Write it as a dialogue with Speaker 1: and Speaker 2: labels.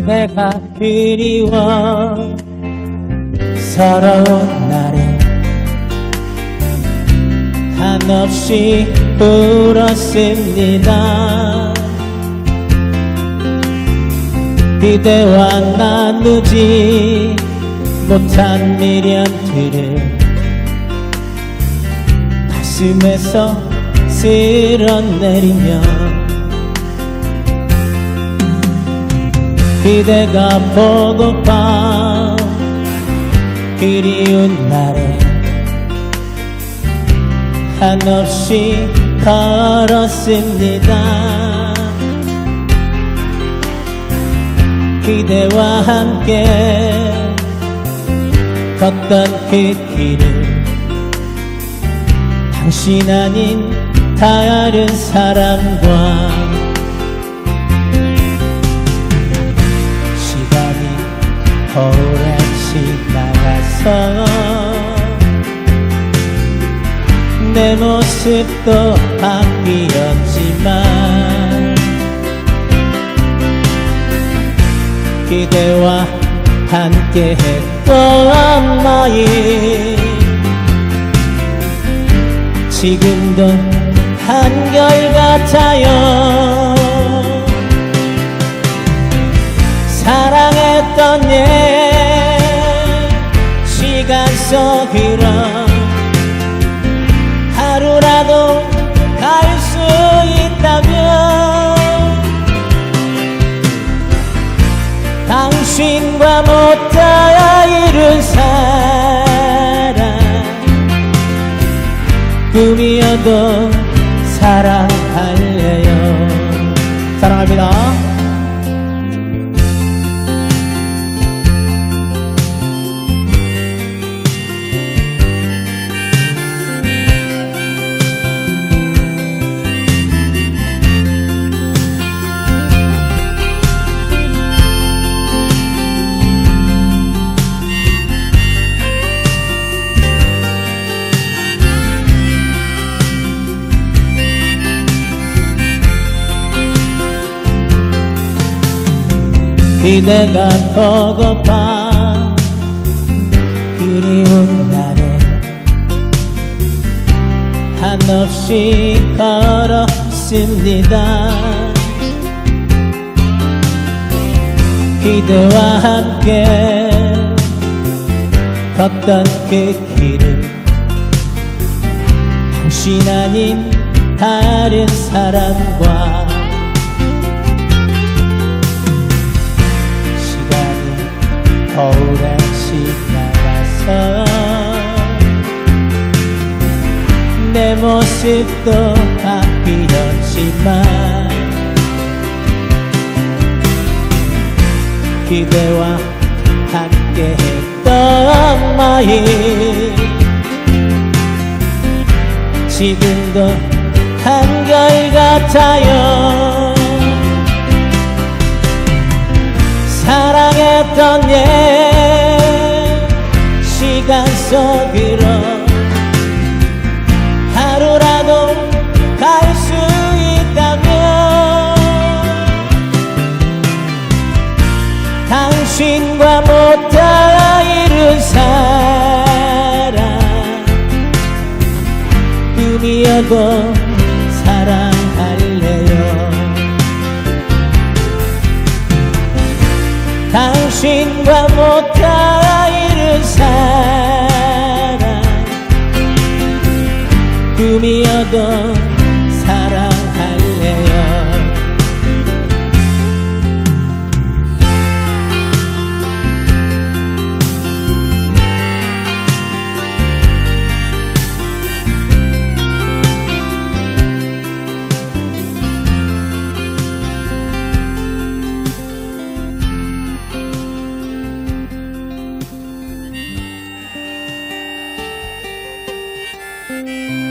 Speaker 1: 그대가 그리워. 서러운 날에 한없이 울었습니다. 그대와 나누지 못한 미련들을 가슴에서 쓸어내리며 그대가 보고파. 그리운 날에 한없이 걸었습니다. 그대와 함께 걷던 그 길을 당신 아닌 다른 사람과 내 모습도 바뀌었지만 그대와 함께 했던 나이 지금도 한결같아요 당신과 못다 이룬 사랑. 꿈이어도 사랑할래요. 사랑합니다 그대가 보고파 그리운 날에 한없이 걸었습니다. 그대와 함께 걷던 그 길을 당신 아닌 다른 사람과 내 모습도 바뀌었지만 그대와 함께 했던 마음 지금도 한결같아요. 사랑했던 옛 시간 속으로 수 있다면 당신과 못다 이룬 사랑 꿈이어도 사랑할래요. 당신과 못다 이룬 사랑 더 사랑할래요. Música